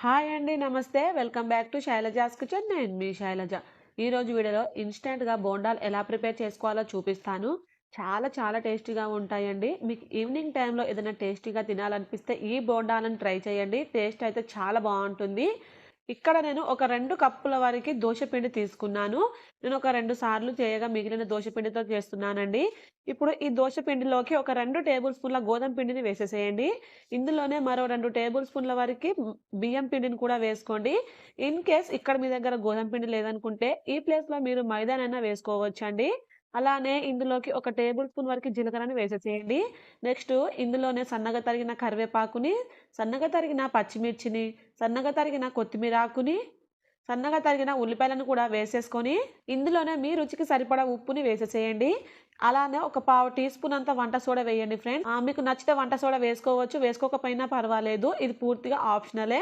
Hi అండి నమస్తే. Welcome back to Shailaja's kitchen. నేను మీ శైలజ. ఈరోజు వీడియోలో ఇన్స్టెంట్గా బోండాలు ఎలా ప్రిపేర్ చేసుకోవాలో చూపిస్తాను. చాలా చాలా టేస్టీగా ఉంటాయండి. మీకు ఈవినింగ్ టైంలో ఏదైనా టేస్టీగా తినాలనిపిస్తే ఈ బోండాలను ట్రై చేయండి. టేస్ట్ అయితే చాలా బాగుంటుంది. ఇక్కడ నేను ఒక రెండు కప్పుల వరకు దోశపిండి తీసుకున్నాను. నేను ఒక రెండు సార్లు చేయగా మిగిలిన దోశపిండితో చేస్తున్నానండి. ఇప్పుడు ఈ దోశపిండిలోకి ఒక రెండు టేబుల్ స్పూన్ల గోధుమ పిండిని వేసేసేయండి. ఇందులోనే మరో రెండు టేబుల్ స్పూన్ల వరకు బియ్యం పిండిని కూడా వేసుకోండి. ఇన్ కేస్ ఇక్కడ మీ దగ్గర గోధుమ పిండి లేదనుకుంటే ఈ ప్లేస్లో మీరు మైదానైనా వేసుకోవచ్చండి. అలానే ఇందులోకి ఒక టేబుల్ స్పూన్ వరకు జీలకర్రని వేసేసేయండి. నెక్స్ట్ ఇందులోనే సన్నగా తరిగిన కరివేపాకుని సన్నగా తరిగిన పచ్చిమిర్చిని సన్నగా తరిగిన కొత్తిమీర ఆకుని సన్నగా తరిగిన ఉల్లిపాయలను కూడా వేసేసుకొని ఇందులోనే మీ రుచికి సరిపడా ఉప్పుని వేసేసేయండి. అలానే ఒక పావు టీ స్పూన్ అంత వంట సోడా వేయండి ఫ్రెండ్ మీకు నచ్చితే వంట సోడా వేసుకోవచ్చు వేసుకోకపోయినా పర్వాలేదు. ఇది పూర్తిగా ఆప్షనలే.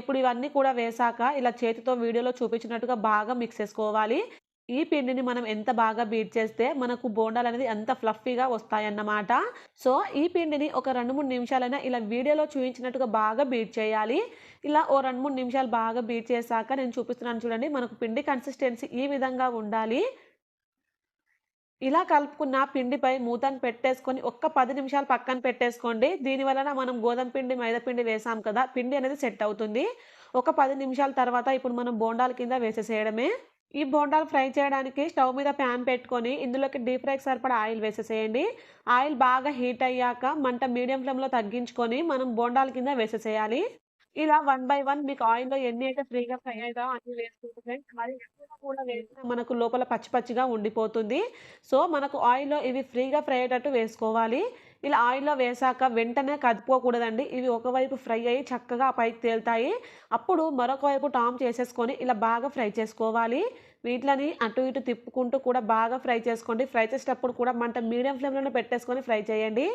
ఇప్పుడు ఇవన్నీ కూడా వేసాక ఇలా చేతితో వీడియోలో చూపించినట్టుగా బాగా మిక్స్ చేసుకోవాలి. ఈ పిండిని మనం ఎంత బాగా బీట్ చేస్తే మనకు బోండాలు అనేది ఎంత ఫ్లఫీగా వస్తాయన్నమాట. సో ఈ పిండిని ఒక రెండు మూడు నిమిషాలైనా ఇలా వీడియోలో చూపించినట్టుగా బాగా బీట్ చేయాలి. ఇలా ఓ రెండు మూడు నిమిషాలు బాగా బీట్ చేశాక నేను చూపిస్తున్నాను చూడండి మనకు పిండి కన్సిస్టెన్సీ ఈ విధంగా ఉండాలి. ఇలా కలుపుకున్న పిండిపై మూతను పెట్టేసుకొని ఒక్క పది నిమిషాలు పక్కన పెట్టేసుకోండి. దీని వలన మనం గోధుమ పిండి మైదా పిండి వేసాం కదా పిండి అనేది సెట్ అవుతుంది. ఒక పది నిమిషాల తర్వాత ఇప్పుడు మనం బోండాల కింద వేసేసేయడమే. ఈ బోండాలు ఫ్రై చేయడానికి స్టవ్ మీద ప్యాన్ పెట్టుకొని ఇందులోకి డీప్ ఫ్రైకి సరిపడా ఆయిల్ వేసేసేయండి. ఆయిల్ బాగా హీట్ అయ్యాక మంట మీడియం ఫ్లేమ్లో తగ్గించుకొని మనం బోండాల కింద వేసేసేయాలి. ఇలా వన్ బై వన్ మీకు ఆయిల్లో ఎన్ని అయితే ఫ్రీగా ఫ్రై అవుతాయో అన్ని వేసుకుంటే ఫ్రెండ్స్ మరి ఎక్కువ కూడా వేసినా మనకు లోపల పచ్చి పచ్చిగా ఉండిపోతుంది. సో మనకు ఆయిల్లో ఇవి ఫ్రీగా ఫ్రై అయ్యేటట్టు వేసుకోవాలి. ఇలా ఆయిల్లో వేసాక వెంటనే కదుపుకోకూడదండి. ఇవి ఒకవైపు ఫ్రై అయ్యి చక్కగా పైకి తేలుతాయి. అప్పుడు మరొక వైపు టామ్ చేసేసుకొని ఇలా బాగా ఫ్రై చేసుకోవాలి. వీటిని అటు ఇటు తిప్పుకుంటూ కూడా బాగా ఫ్రై చేసుకోండి. ఫ్రై చేసేటప్పుడు కూడా మంట మీడియం ఫ్లేమ్లోనే పెట్టేసుకొని ఫ్రై చేయండి.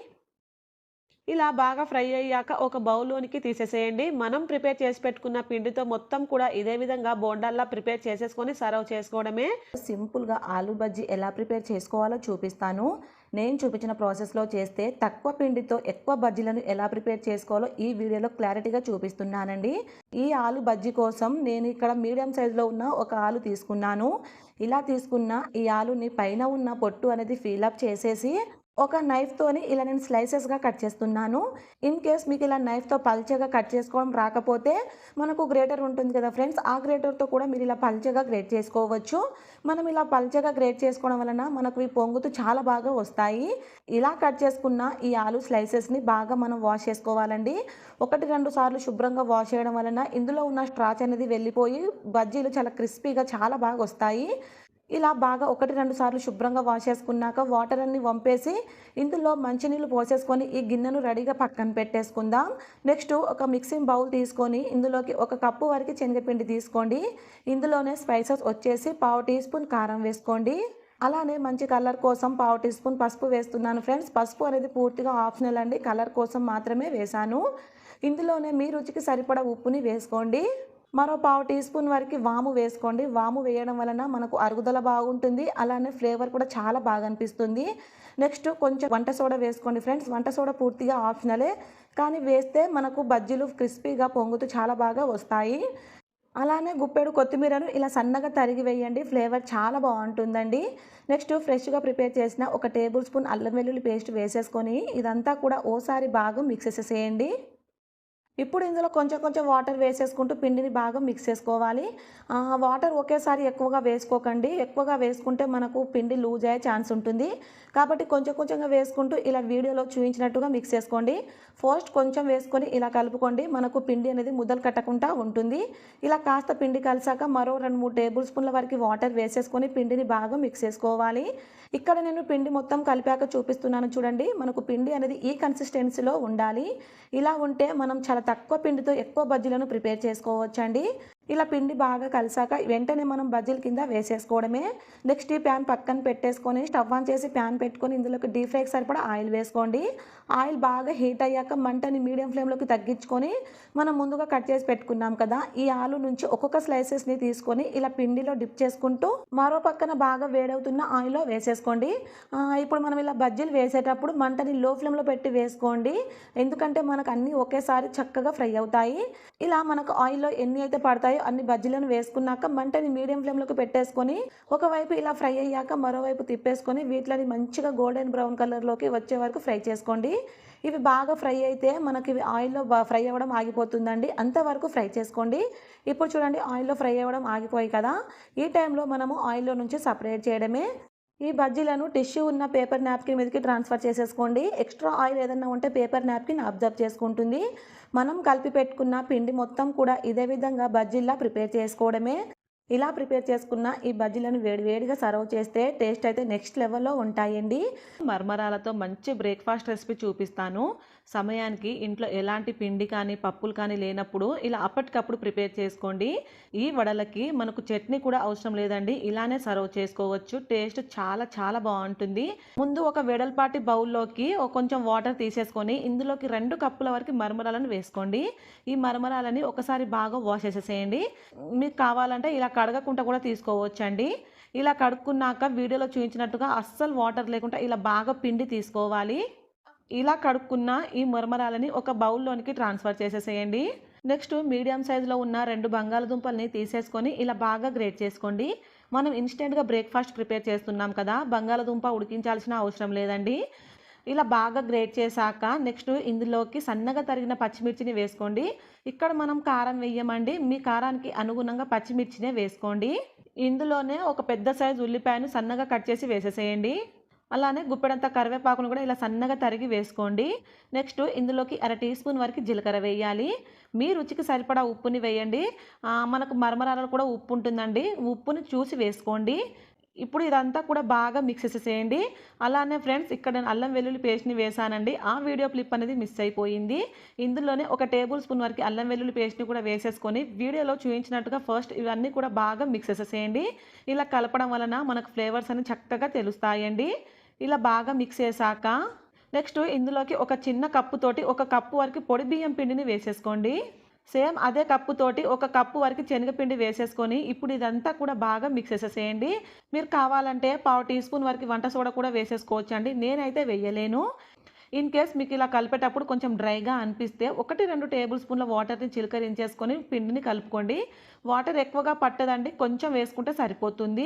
ఇలా బాగా ఫ్రై అయ్యాక ఒక బౌల్లోనికి తీసేసేయండి. మనం ప్రిపేర్ చేసి పెట్టుకున్న పిండితో మొత్తం కూడా ఇదే విధంగా బోండాల్లా ప్రిపేర్ చేసేసుకొని సర్వ్ చేసుకోవడమే. సింపుల్గా ఆలూ బజ్జీ ఎలా ప్రిపేర్ చేసుకోవాలో చూపిస్తాను. నేను చూపించిన ప్రాసెస్లో చేస్తే తక్కువ పిండితో ఎక్కువ బజ్జీలను ఎలా ప్రిపేర్ చేసుకోవాలో ఈ వీడియోలో క్లారిటీగా చూపిస్తున్నానండి. ఈ ఆలు బజ్జీ కోసం నేను ఇక్కడ మీడియం సైజులో ఉన్న ఒక ఆలు తీసుకున్నాను. ఇలా తీసుకున్న ఈ ఆలుని పైన ఉన్న పొట్టు అనేది ఫీలప్ చేసేసి ఒక నైఫ్తోని ఇలా నేను స్లైసెస్గా కట్ చేస్తున్నాను. ఇన్ కేస్ మీకు ఇలా నైఫ్తో పల్చగా కట్ చేసుకోవడం రాకపోతే మనకు గ్రేటర్ ఉంటుంది కదా ఫ్రెండ్స్ ఆ గ్రేటర్తో కూడా మీరు ఇలా పల్చగా గ్రేట్ చేసుకోవచ్చు. మనం ఇలా పల్చగా గ్రేట్ చేసుకోవడం వలన మనకు ఈ పొంగుతూ చాలా బాగా వస్తాయి. ఇలా కట్ చేసుకున్న ఈ ఆలు స్లైసెస్ని బాగా మనం వాష్ చేసుకోవాలండి. ఒకటి రెండు సార్లు శుభ్రంగా వాష్ చేయడం వలన ఇందులో ఉన్న స్ట్రాచ్ అనేది వెళ్ళిపోయి బజ్జీలు చాలా క్రిస్పీగా చాలా బాగా వస్తాయి. ఇలా బాగా ఒకటి రెండు సార్లు శుభ్రంగా వాష్ చేసుకున్నాక వాటర్ అన్ని వంపేసి ఇందులో మంచినీళ్ళు పోసేసుకొని ఈ గిన్నెను రెడీగా పక్కన పెట్టేసుకుందాం. నెక్స్ట్ ఒక మిక్సింగ్ బౌల్ తీసుకొని ఇందులోకి ఒక కప్పు వరకు శనగపిండి తీసుకోండి. ఇందులోనే స్పైసెస్ వచ్చేసి పావు టీ స్పూన్ కారం వేసుకోండి. అలానే మంచి కలర్ కోసం పావు టీ స్పూన్ పసుపు వేస్తున్నాను ఫ్రెండ్స్ పసుపు అనేది పూర్తిగా ఆప్షనల్ అండి. కలర్ కోసం మాత్రమే వేశాను. ఇందులోనే మీ రుచికి సరిపడా ఉప్పుని వేసుకోండి. మరో పావు టీ స్పూన్ వరకు వాము వేసుకోండి. వాము వేయడం వలన మనకు అరుగుదల బాగుంటుంది. అలానే ఫ్లేవర్ కూడా చాలా బాగా అనిపిస్తుంది. నెక్స్ట్ కొంచెం వంట సోడా వేసుకోండి ఫ్రెండ్స్. వంట సోడా పూర్తిగా ఆప్షనలే. కానీ వేస్తే మనకు బజ్జీలు క్రిస్పీగా పొంగుతూ చాలా బాగా వస్తాయి. అలానే గుప్పెడు కొత్తిమీరను ఇలా సన్నగా తరిగి వేయండి. ఫ్లేవర్ చాలా బాగుంటుందండి. నెక్స్ట్ ఫ్రెష్గా ప్రిపేర్ చేసిన ఒక టేబుల్ స్పూన్ అల్లం వెల్లుల్లి పేస్ట్ వేసేసుకొని ఇదంతా కూడా ఓసారి బాగా మిక్స్ చేసేసేయండి. ఇప్పుడు ఇందులో కొంచెం కొంచెం వాటర్ వేసేసుకుంటూ పిండిని బాగా మిక్స్ చేసుకోవాలి. వాటర్ ఒకేసారి ఎక్కువగా వేసుకోకండి. ఎక్కువగా వేసుకుంటే మనకు పిండి లూజ్ అయ్యే ఛాన్స్ ఉంటుంది. కాబట్టి కొంచెం కొంచెంగా వేసుకుంటూ ఇలా వీడియోలో చూపించినట్టుగా మిక్స్ చేసుకోండి. ఫస్ట్ కొంచెం వేసుకొని ఇలా కలుపుకోండి. మనకు పిండి అనేది ముద్దలు కట్టకుండా ఉంటుంది. ఇలా కాస్త పిండి కలిసాక మరో రెండు మూడు టేబుల్ స్పూన్ల వరకు వాటర్ వేసేసుకొని పిండిని బాగా మిక్స్ చేసుకోవాలి. ఇక్కడ నేను పిండి మొత్తం కలిపాక చూపిస్తున్నాను చూడండి. మనకు పిండి అనేది ఈ కన్సిస్టెన్సీలో ఉండాలి. ఇలా ఉంటే మనం చాలా తక్కువ పిండితో ఎక్కువ బజ్జీలను ప్రిపేర్ చేసుకోవచ్చండి. ఇలా పిండి బాగా కలిసాక వెంటనే మనం బజ్జీల కింద వేసేసుకోవడమే. నెక్స్ట్ ఈ ప్యాన్ పక్కన పెట్టేసుకొని స్టవ్ ఆన్ చేసి ప్యాన్ పెట్టుకొని ఇందులోకి డీప్ ఫ్రైకి సరిపడా ఆయిల్ వేసుకోండి. ఆయిల్ బాగా హీట్ అయ్యాక మంటని మీడియం ఫ్లేమ్లోకి తగ్గించుకొని మనం ముందుగా కట్ చేసి పెట్టుకున్నాం కదా ఈ ఆలు నుంచి ఒక్కొక్క స్లైసెస్ని తీసుకొని ఇలా పిండిలో డిప్ చేసుకుంటూ మరో పక్కన బాగా వేడవుతున్న ఆయిల్లో వేసేసుకోండి. ఇప్పుడు మనం ఇలా బజ్జీలు వేసేటప్పుడు మంటని లో ఫ్లేమ్లో పెట్టి వేసుకోండి. ఎందుకంటే మనకు అన్నీ ఒకేసారి చక్కగా ఫ్రై అవుతాయి. ఇలా మనకు ఆయిల్లో ఎన్ని అయితే పడతాయో అన్ని బజ్జీలను వేసుకున్నాక మంటని మీడియం ఫ్లేమ్లోకి పెట్టేసుకొని ఒకవైపు ఇలా ఫ్రై అయ్యాక మరోవైపు తిప్పేసుకొని వీటిని మంచిగా గోల్డెన్ బ్రౌన్ కలర్లోకి వచ్చే వరకు ఫ్రై చేసుకోండి. ఇవి బాగా ఫ్రై అయితే మనకి ఇవి ఆయిల్లో ఫ్రై అవ్వడం ఆగిపోతుందండి. అంతవరకు ఫ్రై చేసుకోండి. ఇప్పుడు చూడండి ఆయిల్లో ఫ్రై అవ్వడం ఆగిపోయి కదా ఈ టైంలో మనము ఆయిల్లో నుంచి సపరేట్ చేయడమే. ఈ బజ్జీలను టిష్యూ ఉన్న పేపర్ నాప్కిన్ మీదకి ట్రాన్స్ఫర్ చేసేసుకోండి. ఎక్స్ట్రా ఆయిల్ ఏదన్నా ఉంటే పేపర్ నాప్కిన్ అబ్జర్వ్ చేసుకుంటుంది. మనం కలిపి పెట్టుకున్న పిండి మొత్తం కూడా ఇదే విధంగా బజ్జీలా ప్రిపేర్ చేసుకోవడమే. ఇలా ప్రిపేర్ చేసుకున్న ఈ బజ్జీలను వేడివేడిగా సర్వ్ చేస్తే టేస్ట్ అయితే నెక్స్ట్ లెవెల్లో ఉంటాయండి. మర్మరాలతో మంచి బ్రేక్ఫాస్ట్ రెసిపీ చూపిస్తాను. సమయానికి ఇంట్లో ఎలాంటి పిండి కానీ పప్పులు కానీ లేనప్పుడు ఇలా అప్పటికప్పుడు ప్రిపేర్ చేసుకోండి. ఈ వడలకి మనకు చట్నీ కూడా అవసరం లేదండి. ఇలానే సర్వ్ చేసుకోవచ్చు. టేస్ట్ చాలా చాలా బాగుంటుంది. ముందు ఒక వెడల్పాటి బౌల్లోకి కొంచెం వాటర్ తీసేసుకొని ఇందులోకి రెండు కప్పుల వరకు మర్మరాలను వేసుకోండి. ఈ మర్మరాలని ఒకసారి బాగా వాష్ చేసేసేయండి. మీకు కావాలంటే ఇలా కడగకుండా కూడా తీసుకోవచ్చండి. ఇలా కడుక్కున్నాక వీడియోలో చూపించినట్టుగా అస్సలు వాటర్ లేకుండా ఇలా బాగా పిండి తీసుకోవాలి. ఇలా కడుక్కున్న ఈ మురమరాలని ఒక బౌల్లోనికి ట్రాన్స్ఫర్ చేసేసేయండి. నెక్స్ట్ మీడియం సైజులో ఉన్న రెండు బంగాళదుంపల్ని తీసేసుకొని ఇలా బాగా గ్రేట్ చేసుకోండి. మనం ఇన్స్టెంట్గా బ్రేక్ఫాస్ట్ ప్రిపేర్ చేస్తున్నాం కదా బంగాళదుంప ఉడికించాల్సిన అవసరం లేదండి. ఇలా బాగా గ్రేట్ చేశాక నెక్స్ట్ ఇందులోకి సన్నగా తరిగిన పచ్చిమిర్చిని వేసుకోండి. ఇక్కడ మనం కారం వేయమండి. మీ కారానికి అనుగుణంగా పచ్చిమిర్చినే వేసుకోండి. ఇందులోనే ఒక పెద్ద సైజు ఉల్లిపాయను సన్నగా కట్ చేసి వేసేసేయండి. అలానే గుప్పెడంత కరివేపాకును కూడా ఇలా సన్నగా తరిగి వేసుకోండి. నెక్స్ట్ ఇందులోకి అర టీ స్పూన్ వరకు జీలకర్ర వేయాలి. మీ రుచికి సరిపడా ఉప్పుని వేయండి. మనకు మరమరాలు కూడా ఉప్పు ఉంటుందండి. ఉప్పుని చూసి వేసుకోండి. ఇప్పుడు ఇదంతా కూడా బాగా మిక్స్ చేసేసేయండి. అలానే ఫ్రెండ్స్ ఇక్కడ నేను అల్లం వెల్లుల్లి పేస్ట్ని వేసానండి. ఆ వీడియో క్లిప్ అనేది మిస్ అయిపోయింది. ఇందులోనే ఒక టేబుల్ స్పూన్ వరకు అల్లం వెల్లుల్లి పేస్ట్ని కూడా వేసేసుకొని వీడియోలో చూపించినట్టుగా ఫస్ట్ ఇవన్నీ కూడా బాగా మిక్స్ చేసేసేయండి. ఇలా కలపడం వలన మనకు ఫ్లేవర్స్ అన్ని చక్కగా తెలుస్తాయండి. ఇలా బాగా మిక్స్ చేశాక నెక్స్ట్ ఇందులోకి ఒక చిన్న కప్పుతోటి ఒక కప్పు వరకు పొడి బియ్యం పిండిని వేసేసుకోండి. సేమ్ అదే కప్పుతోటి ఒక కప్పు వరకు శనగపిండి వేసేసుకొని ఇప్పుడు ఇదంతా కూడా బాగా మిక్స్ చేసేసేయండి. మీరు కావాలంటే పావు టీ స్పూన్ వరకు వంట సోడా కూడా వేసేసుకోవచ్చు అండి నేనైతే వేయలేను. ఇన్ కేస్ మీకు ఇలా కలిపేటప్పుడు కొంచెం డ్రైగా అనిపిస్తే ఒకటి రెండు టేబుల్ స్పూన్ల వాటర్ని చిలకరించేసుకొని పిండిని కలుపుకోండి. వాటర్ ఎక్కువగా పట్టదండి. కొంచెం వేసుకుంటే సరిపోతుంది.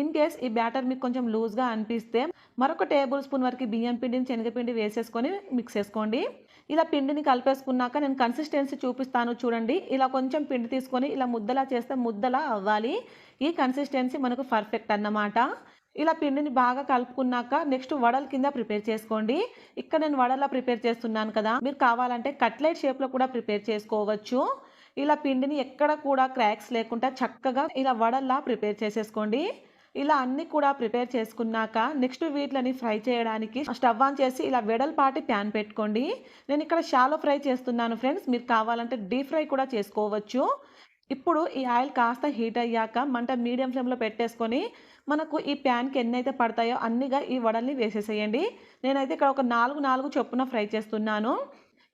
ఇన్ కేస్ ఈ బ్యాటర్ మీకు కొంచెం లూజ్గా అనిపిస్తే మరొక టేబుల్ స్పూన్ వరకు బియ్యం పిండిని శనగపిండి వేసేసుకొని మిక్స్ చేసుకోండి. ఇలా పిండిని కలిపేసుకున్నాక నేను కన్సిస్టెన్సీ చూపిస్తాను చూడండి. ఇలా కొంచెం పిండి తీసుకొని ఇలా ముద్దలా చేస్తే ముద్దలా అవ్వాలి. ఈ కన్సిస్టెన్సీ మనకు పర్ఫెక్ట్ అన్నమాట. ఇలా పిండిని బాగా కలుపుకున్నాక నెక్స్ట్ వడల కింద ప్రిపేర్ చేసుకోండి. ఇక్కడ నేను వడలా ప్రిపేర్ చేస్తున్నాను కదా. మీరు కావాలంటే కట్లెట్ షేప్లో కూడా ప్రిపేర్ చేసుకోవచ్చు. ఇలా పిండిని ఎక్కడ కూడా క్రాక్స్ లేకుండా చక్కగా ఇలా వడల్లా ప్రిపేర్ చేసేసుకోండి. ఇలా అన్ని కూడా ప్రిపేర్ చేసుకున్నాక నెక్స్ట్ వీటిని ఫ్రై చేయడానికి స్టవ్ ఆన్ చేసి ఇలా వెడల్పాటి ప్యాన్ పెట్టుకోండి. నేను ఇక్కడ షాలో ఫ్రై చేస్తున్నాను ఫ్రెండ్స్. మీరు కావాలంటే డీప్ ఫ్రై కూడా చేసుకోవచ్చు. ఇప్పుడు ఈ ఆయిల్ కాస్త హీట్ అయ్యాక మంట మీడియం ఫ్లేమ్లో పెట్టేసుకొని మనకు ఈ ప్యాన్కి ఎన్ని అయితే పడతాయో అన్నిగా ఈ వడల్ని వేసేసేయండి. నేనైతే ఇక్కడ ఒక నాలుగు నాలుగు చొప్పున ఫ్రై చేస్తున్నాను.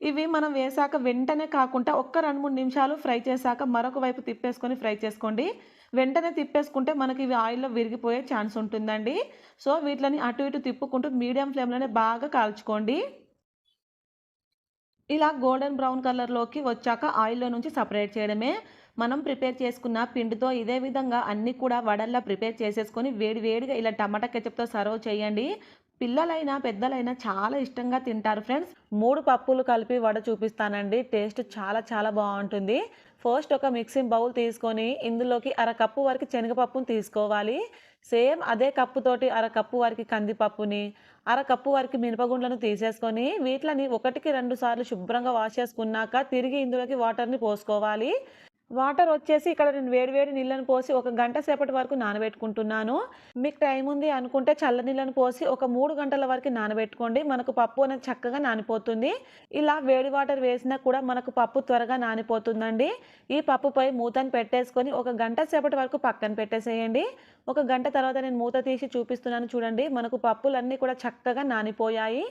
ఇవి మనం వేసాక వెంటనే కాకుండా ఒక్క రెండు మూడు నిమిషాలు ఫ్రై చేశాక మరొక వైపు తిప్పేసుకొని ఫ్రై చేసుకోండి. వెంటనే తిప్పేసుకుంటే మనకి ఇవి ఆయిల్లో విరిగిపోయే ఛాన్స్ ఉంటుందండి. సో వీటిని అటు ఇటు తిప్పుకుంటూ మీడియం ఫ్లేమ్లోనే బాగా కాల్చుకోండి. ఇలా గోల్డెన్ బ్రౌన్ కలర్లోకి వచ్చాక ఆయిల్లో నుంచి సపరేట్ చేయడమే. మనం ప్రిపేర్ చేసుకున్న పిండితో ఇదే విధంగా అన్నీ కూడా వడల్లా ప్రిపేర్ చేసేసుకొని వేడి వేడిగా ఇలా టమాటా కెచప్తో సర్వ్ చేయండి. పిల్లలైనా పెద్దలైనా చాలా ఇష్టంగా తింటారు ఫ్రెండ్స్. మూడు పప్పులు కలిపి వడ చూపిస్తానండి. టేస్ట్ చాలా చాలా బాగుంటుంది. ఫస్ట్ ఒక మిక్సింగ్ బౌల్ తీసుకొని ఇందులోకి అర కప్పు వరకు శనగపప్పుని తీసుకోవాలి. సేమ్ అదే కప్పుతోటి అర కప్పు వరకు కందిపప్పుని అర కప్పు వరకు మినపగుండ్లను తీసేసుకొని వీటిని ఒకటికి రెండు సార్లు శుభ్రంగా వాష్ చేసుకున్నాక తిరిగి ఇందులోకి వాటర్ని పోసుకోవాలి. వాటర్ వచ్చేసి ఇక్కడ నేను వేడివేడి నీళ్ళను పోసి ఒక గంట సేపటి వరకు నానబెట్టుకుంటున్నాను. మీకు టైం ఉంది అనుకుంటే చల్ల నీళ్ళను పోసి ఒక మూడు గంటల వరకు నానబెట్టుకోండి. మనకు పప్పు అనేది చక్కగా నానిపోతుంది. ఇలా వేడి వాటర్ వేసినా కూడా మనకు పప్పు త్వరగా నానిపోతుందండి. ఈ పప్పుపై మూతను పెట్టేసుకొని ఒక గంట సేపటి వరకు పక్కన పెట్టేసేయండి. ఒక గంట తర్వాత నేను మూత తీసి చూపిస్తున్నాను చూడండి. మనకు పప్పులన్నీ కూడా చక్కగా నానిపోయాయి.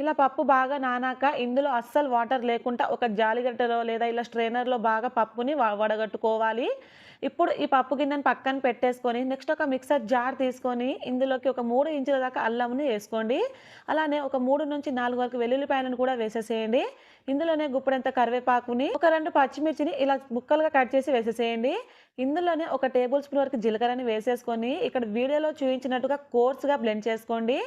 ఇలా పప్పు బాగా నానాక ఇందులో అస్సలు వాటర్ లేకుండా ఒక జాలిగట్టలో లేదా ఇలా స్ట్రైనర్లో బాగా పప్పుని వడగట్టుకోవాలి. ఇప్పుడు ఈ పప్పు గిన్నెని పక్కన పెట్టేసుకొని నెక్స్ట్ ఒక మిక్సర్ జార్ తీసుకొని ఇందులోకి ఒక మూడు ఇంచుల దాకా అల్లంని వేసుకోండి. అలానే ఒక మూడు నుంచి నాలుగు వరకు వెల్లుల్లిపాయలను కూడా వేసేసేయండి. ఇందులోనే గుప్పడంత కరివేపాకుని ఒక రెండు పచ్చిమిర్చిని ఇలా ముక్కలుగా కట్ చేసి వేసేసేయండి. ఇందులోనే ఒక టేబుల్ స్పూన్ వరకు జీలకర్రని వేసేసుకొని ఇక్కడ వీడియోలో చూపించినట్టుగా కోర్స్గా బ్లెండ్ చేసుకోండి.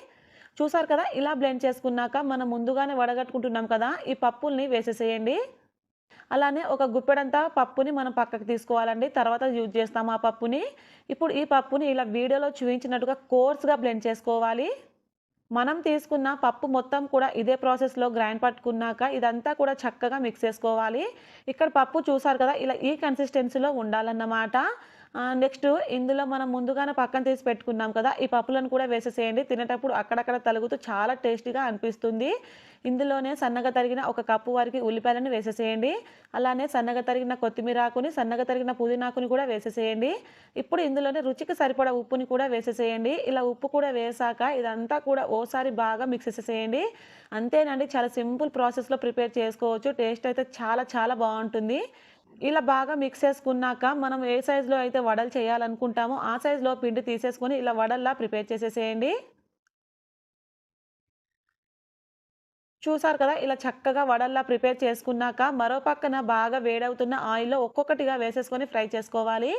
చూసారు కదా? ఇలా బ్లెండ్ చేసుకున్నాక మనం ముందుగానే వడగట్టుకుంటున్నాం కదా ఈ పప్పుల్ని వేసేసేయండి. అలానే ఒక గుప్పెడంతా పప్పుని మనం పక్కకు తీసుకోవాలండి. తర్వాత యూజ్ చేస్తాం ఆ పప్పుని. ఇప్పుడు ఈ పప్పుని ఇలా వీడియోలో చూపించినట్టుగా కోర్స్గా బ్లెండ్ చేసుకోవాలి. మనం తీసుకున్న పప్పు మొత్తం కూడా ఇదే ప్రాసెస్లో గ్రైండ్ పట్టుకున్నాక ఇదంతా కూడా చక్కగా మిక్స్ చేసుకోవాలి. ఇక్కడ పప్పు చూసారు కదా? ఇలా ఈ కన్సిస్టెన్సీలో ఉండాలన్నమాట. నెక్స్ట్ ఇందులో మనం ముందుగానే పక్కన తీసి పెట్టుకున్నాం కదా ఈ పప్పులను కూడా వేసేసేయండి. తినేటప్పుడు అక్కడక్కడ తలుగుతూ చాలా టేస్టీగా అనిపిస్తుంది. ఇందులోనే సన్నగా తరిగిన ఒక కప్పు వారికి ఉల్లిపాయలను వేసేసేయండి. అలానే సన్నగా తరిగిన కొత్తిమీర ఆకుని సన్నగా తరిగిన పుదీనాకుని కూడా వేసేసేయండి. ఇప్పుడు ఇందులోనే రుచికి సరిపడా ఉప్పుని కూడా వేసేసేయండి. ఇలా ఉప్పు కూడా వేసాక ఇదంతా కూడా ఓసారి బాగా మిక్స్ చేసేసేయండి. అంతేనండి చాలా సింపుల్ ప్రాసెస్లో ప్రిపేర్ చేసుకోవచ్చు. టేస్ట్ అయితే చాలా చాలా బాగుంటుంది. ఇలా బాగా మిక్స్ చేసుకున్నాక మనం ఏ సైజులో అయితే వడలు చేయాలనుకుంటామో ఆ సైజులో పిండి తీసేసుకొని ఇలా వడల్లా ప్రిపేర్ చేసేసేయండి. చూసారు కదా ఇలా చక్కగా వడల్లా ప్రిపేర్ చేసుకున్నాక మరో పక్కన బాగా వేడవుతున్న ఆయిల్లో ఒక్కొక్కటిగా వేసేసుకొని ఫ్రై చేసుకోవాలి.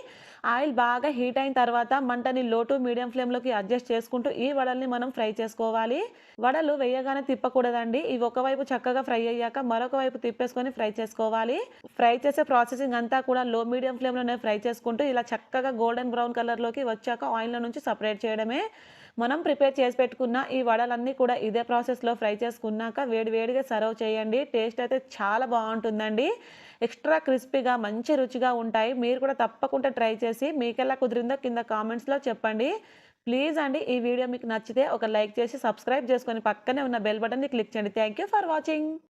ఆయిల్ బాగా హీట్ అయిన తర్వాత మంటని లో టు మీడియం ఫ్లేమ్లోకి అడ్జస్ట్ చేసుకుంటూ ఈ వడల్ని మనం ఫ్రై చేసుకోవాలి. వడలు వేయగానే తిప్పకూడదండి. ఇవి ఒకవైపు చక్కగా ఫ్రై అయ్యాక మరొక వైపు తిప్పేసుకొని ఫ్రై చేసుకోవాలి. ఫ్రై చేసే ప్రాసెసింగ్ అంతా కూడా లో మీడియం ఫ్లేమ్లోనే ఫ్రై చేసుకుంటూ ఇలా చక్కగా గోల్డెన్ బ్రౌన్ కలర్లోకి వచ్చాక ఆయిల్లో నుంచి సపరేట్ చేయడమే. మనం ప్రిపేర్ చేసి పెట్టుకున్న ఈ వడలన్నీ కూడా ఇదే ప్రాసెస్లో ఫ్రై చేసుకున్నాక వేడివేడిగా సర్వ్ చేయండి. టేస్ట్ అయితే చాలా బాగుంటుందండి. ఎక్స్ట్రా క్రిస్పీగా మంచి రుచిగా ఉంటాయి. మీరు కూడా తప్పకుండా ట్రై చేసి మీకెలా కుదిరిందో కింద కామెంట్స్లో చెప్పండి. ప్లీజ్ అండి ఈ వీడియో మీకు నచ్చితే ఒక లైక్ చేసి సబ్స్క్రైబ్ చేసుకొని పక్కనే ఉన్న బెల్ బటన్ని క్లిక్ చేయండి. Thank you for watching